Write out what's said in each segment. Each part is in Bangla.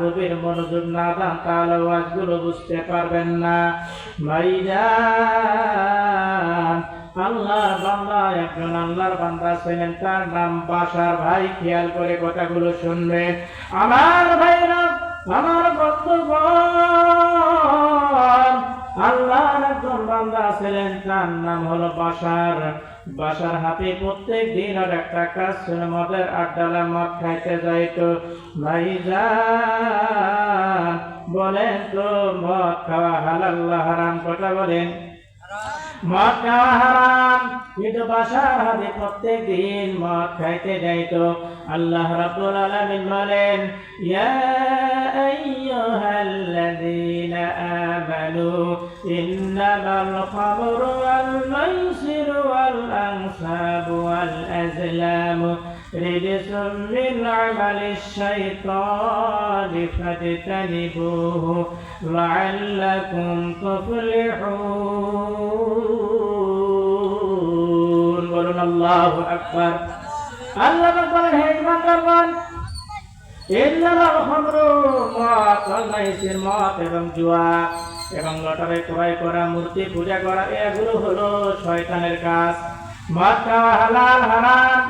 গভীর মনোযোগ না দেন, তাহলে ওয়াজগুলো বুঝতে পারবেন না। ভাইজান আল্লাহর বান্দা, একজন আল্লাহর বান্দা ছিলেন, তার নাম বাসার ভাই, খেয়াল করে কথাগুলো শুনবেন আমার ভাইরা, আমার বক্তব্য আল্লাহর একজন বান্দা ছিলেন, তার নাম হলো বাসার বাসার হাতে প্রত্যেক দিন আর একটা কাজ ছিল মদের আড্ডালা মদ খাইতে যাইতো। ভাইজান বলেন তো, মদ খাওয়া হালাল হারাম? কথা বলেন। মদ খাওয়া হারাম, কিন্তু বাসার হাতে প্রত্যেক দিন মদ খাইতে যাইতো। আল্লাহ রাব্বুল আলামিন বলেন, ইয়া আইয়ুহাল্লাযীনা আমানু ইন্নামাল খামরু ওয়াল মাইসিরু ওয়াল আনসাবু ওয়াল আজলামু رجس من عمل الشيطان فاجتنبوه لعلكم تفلحون বলুন আল্লাহ আকবার আল্লাহ বলেন হে ইমানদারগণ ইন্নামাল খামরু মদ ওয়াল মাইসির মদ এবং জুয়া এবং লটারি ক্রয় করা মূর্তি পূজা করা এগুলো হলো শয়তানের কাজ। মদ খাওয়া হালাল হারাম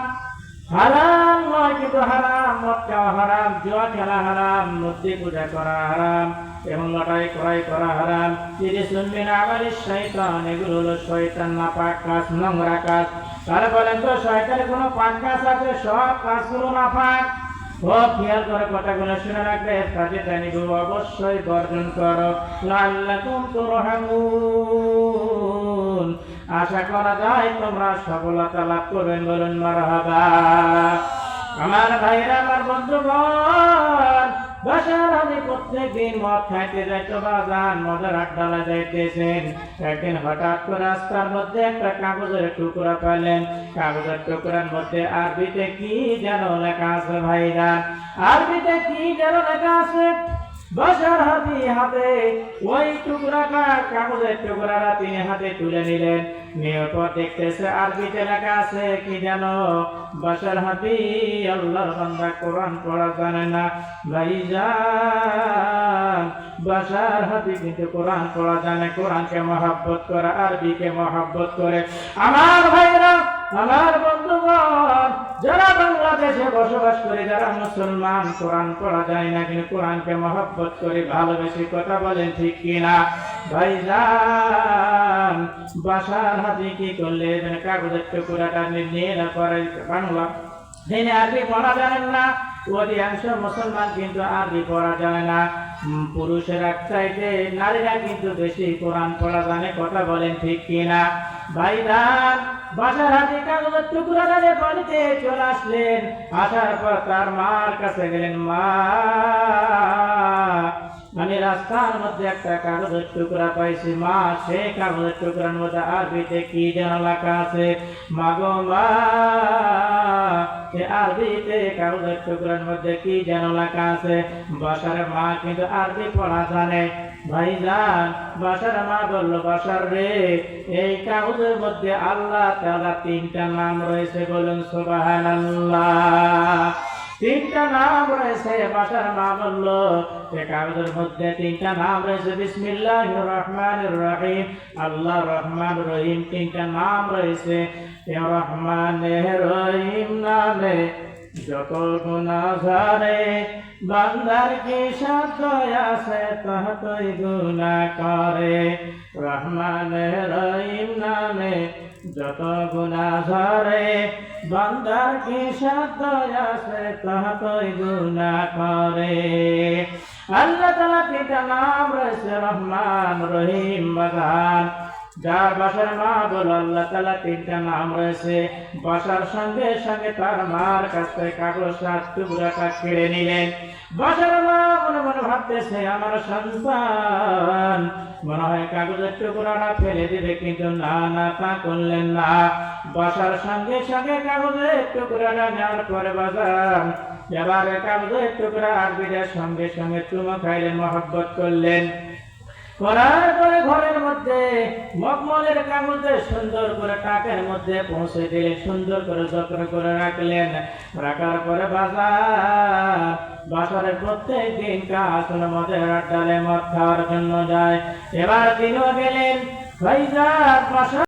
হারাম নয় কিন্তু হারাম। মদ খাওয়া হারাম জুয়া খেলা হারাম, মূর্তি পূজা করা হারাম এবং লটারি ক্রয় করা হারাম। তিনি শুনবেন আবার শয়তান এগুলো হলো শয়তান না পাক কাজ, নোংরা কাজ। তাহলে বলেন তো, শয়তানের কোনো পাক কাজ আছে? সব কাজগুলো না পাক ও খেয়াল করে কথাগুলো শুনে রাখবে কাজে জানিব অবশ্যই বর্জন করো। লাল্লাকুম তুরহামুন। আশা করা যায় তোমরা সফলতা লাভ করবেন বলুন মারহাবা। আমার ভাইরা আমার বন্ধুগণ বাসার আমি প্রত্যেক হঠাৎ করে রাস্তার মধ্যে একটা কাগজের টুকরা পেলেন কাগজের টুকরার মধ্যে আরবিতে কি যেন লেখা আছে ভাইরা? আরবিতে কি যেন লেখা আছে? বাসার হাতি হাতে, ওই টুকরাটা কাগজের টুকরাটা তিনি হাতে তুলে নিলেন। নেওয়ার পর দেখতেছে আরবিতে লেখা আছে কি যেন বাসার হাতি আল্লাহর বান্দা কোরআন পড়া জানে না। ভাইজান বাসার হাতি কিন্তু কোরআন পড়া জানে। কোরআনকে মহাব্বত করে, আরবিকে মহাব্বত করে। আমার ভাইরা আমার বন্ধুগণ, যারা বাংলাদেশে বসবাস করে, যারা মুসলমান, কোরআন পড়া যায় না, কিন্তু কোরআনকে মহব্বত করে ভালোবেসে কথা বলেন, ঠিক কিনা ভাই বাসার হাতে কি করলে? কাগজের টুকুরাটা নিয়ে করে বাংলা তিনি আরবি পড়া জানেন না? অধিকাংশ মুসলমান কিন্তু আরবি পড়া জানে না। পুরুষের চাইতে নারীরা কিন্তু বেশি কোরআন পড়া জানে, কথা বলেন ঠিক কিনা? ভাইদান বাসার হাতে কাগজের টুকরা ধরে বাড়িতে চলে আসলেন। আসার পর তার মার কাছে গেলেন, মা আমি রাস্তার মধ্যে একটা কাগজের টুকরা পাইছি, মা, সেই কাগজের টুকরার মধ্যে আরবিতে কি যেন লেখা আছে? মা, সে আরবিতে কাগজের টুকরার মধ্যে কি যেন লেখা আছে? বাসার মা কিন্তু আরবি পড়া জানে। ভাইজান, বাসার মা বলল, বাসার রে, এই কাগজের মধ্যে আল্লাহ তাআলা তিনটা নাম রয়েছে বলুন, সুবহানাল্লাহ। তিনটা নাম রয়েছে বাসার নাম বলল সে কাগজের মধ্যে তিনটা নাম রয়েছে বিসমিল্লাহ রহমান রহিম আল্লাহ রহমান রহিম, তিনটা নাম রয়েছে এ রহমান রহিম নামে যত গুণা ঝরে বান্দার কি সাধ্য আছে ততই গুণা করে রহমান রহিম নামে যত গুণা ঝরে বান্দার কি শব্দ আসে ততই গুণা করে আল্লাহ তালা পিতা নাম রহমান রহিম বাগান। যার বাসার মা বল আল্লাহ তালা তিনটা নাম রয়েছে। বাসার সঙ্গে সঙ্গে তার মার কাছ থেকে কাগজটা টুকরাটা কেড়ে নিলেন। বাসার মা মনে মনে ভাবতেছে, আমার সন্তান। মনে হয় কাগজের টুকরাটা ফেলে দিবে, কিন্তু না না, তা করলেন না। বাসার সঙ্গে সঙ্গে কাগজের টুকরাটা নেওয়ার পরে বাজার, এবারে কাগজের টুকরা আরবিদের সঙ্গে সঙ্গে চুমো খাইলেন, মহব্বত করলেন। করার পরে ঘরের মধ্যে মকমলের কাগজে সুন্দর করে টাকের মধ্যে পৌঁছে দিলেন সুন্দর করে যত্ন করে রাখলেন। রাখার পরে বাজার, বাজারের প্রত্যেক দিন কাসুল মধ্যে আড্ডালে মদ খাওয়ার জন্য যায়। এবার দিনও গেলেন ভাইজার